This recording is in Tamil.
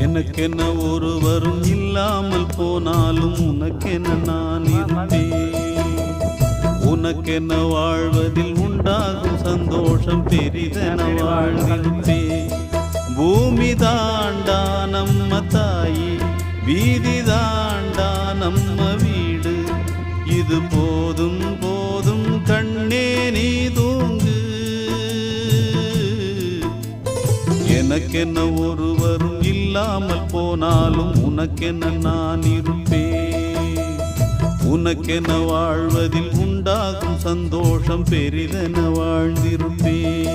எனக்கென ஒருவரும் இல்லாமல் போனாலும் உனக்கென நான் இருப்பேன் உனக்கென வாழ்வதில் உண்டாகும் சந்தோஷம் பெரிதென வாழ்ந்திருப்பேன் பூமி தாண்டா நம்ம தாயி வீதி தாண்டா நம்ம வீடு. இது போ எனக்கென்ன ஒருவரும் இல்லாமல் போனாலும் உனக்கென்ன நான் இருப்பேன். உனக்கென வாழ்வதில் உண்டாகும் சந்தோஷம் பெரிதென வாழ்ந்திருப்பேன்.